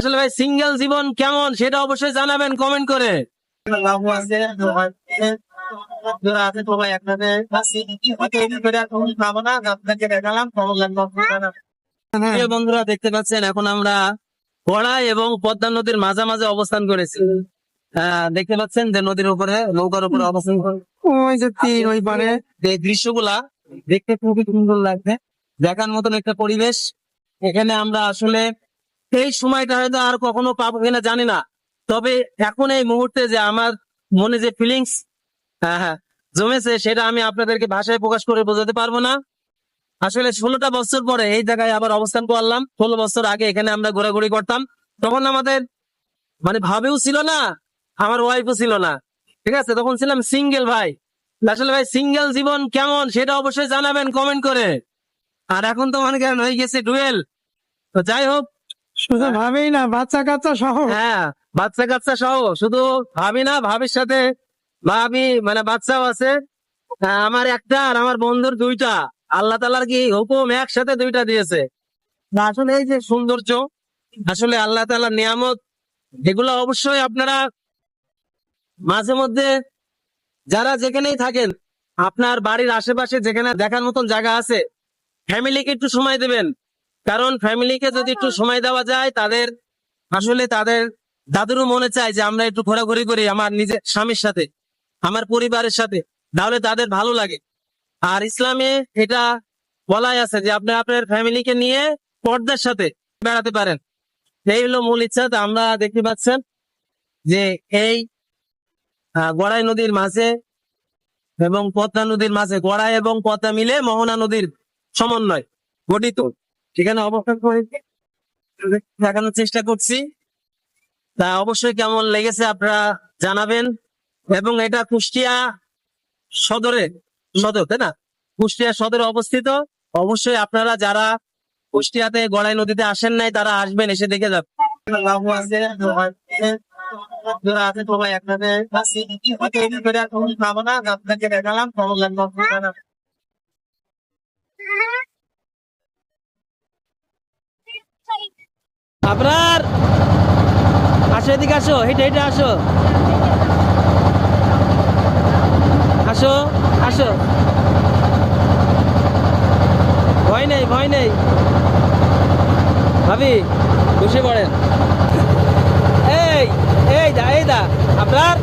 আসলে ভাই সিঙ্গেল জীবন কেমন সেটা অবশ্যই জানাবেন কমেন্ট করে। বন্ধুরা দেখতে পাচ্ছেন এখন আমরা কড়াই এবং পদ্মা নদীর মাঝামাঝি অবস্থান করেছি। দেখতে পাচ্ছেন যে নদীর উপরে নৌকার উপরে অবস্থান করে ওই যে তীর ওই পারে। দৃশ্যগুলা দেখতে খুবই সুন্দর লাগবে দেখার মতন একটা পরিবেশ। এখানে আমরা আসলে এই সময়টা হয়তো আর কখনো পাবো কিনা জানি না। তবে এখন এই মুহূর্তে যে আমার মনে যে ফিলিংস হ্যাঁ হ্যাঁ জমেছে, সেটা আমি আপনাদেরকে ভাষায় প্রকাশ করে বোঝাতে পারব না। আসলে ষোলোটা বছর পরে এই জায়গায় আবার অবস্থান করলাম। ষোলো বছর আগে এখানে আমরা ঘোরাঘুরি করতাম। তখন আমাদের মানে ভাবেও ছিল না, আমার ওয়াইফও ছিল না। ঠিক আছে? তখন ছিলাম সিঙ্গেল ভাই। আসলে ভাই সিঙ্গেল জীবন কেমন সেটা অবশ্যই জানাবেন কমেন্ট করে। আর এখন তো মনে করেন হয়ে গেছে ডুয়েল তো যাই হোক শুধু ভাবেই না বাচ্চা কাচ্চা সহ। হ্যাঁ বাচ্চা কাচ্চা সহ। শুধু ভাবি না ভাবির সাথে ভাবি মানে বাচ্চাও আছে। হ্যাঁ, আমার একটা আর আমার বন্ধুর দুইটা। আল্লাহ তালার কি হুকুম? একসাথে দুইটা দিয়েছে। আসলে এই যে সৌন্দর্য আসলে আল্লাহ তালার নিয়ামত এগুলো অবশ্যই আপনারা মাঝে মধ্যে যারা যেখানেই থাকেন আপনার বাড়ির আশেপাশে যেখানে দেখার মতন জায়গা আছে ফ্যামিলিকে একটু সময় দেবেন। কারণ ফ্যামিলিকে যদি একটু সময় দেওয়া যায় তাদের আসলে তাদের দাদুরও মনে চায় যে আমরা একটু ঘোরাঘুরি করি আমার নিজের স্বামীর সাথে আমার পরিবারের সাথে তাহলে তাদের ভালো লাগে। আর ইসলামে এটা বলাই আছে যে আপনি আপনার ফ্যামিলিকে নিয়ে পর্দার সাথে বেড়াতে পারেন। এই হলো মূল ইচ্ছা তো আমরা দেখতে পাচ্ছেন যে এই গড়াই নদীর মাঝে এবং পদ্মা নদীর মাঝে গড়াই এবং পদ্মা মিলে মোহনা নদীর সমন্বয় গঠিত। সেখানে অবস্থান করে দেখানোর চেষ্টা করছি। তা অবশ্যই কেমন লেগেছে আপনারা জানাবেন। এবং এটা কুষ্টিয়া সদরে, সদর, তাই না? কুষ্টিয়া সদরে অবস্থিত। অবশ্যই আপনারা যারা কুষ্টিয়াতে গড়াই নদীতে আসেন নাই, তারা আসবেন, এসে দেখে যাবেন। আপনাকে দেখালাম আপনার? আসো এদিকে আসো, হেঁটে হেঁটে আসো। আসো আসো। ভয় নেই ভয় নেই। ভাবি, বসে পড়েন। এই এই দা এই দা, আপনার?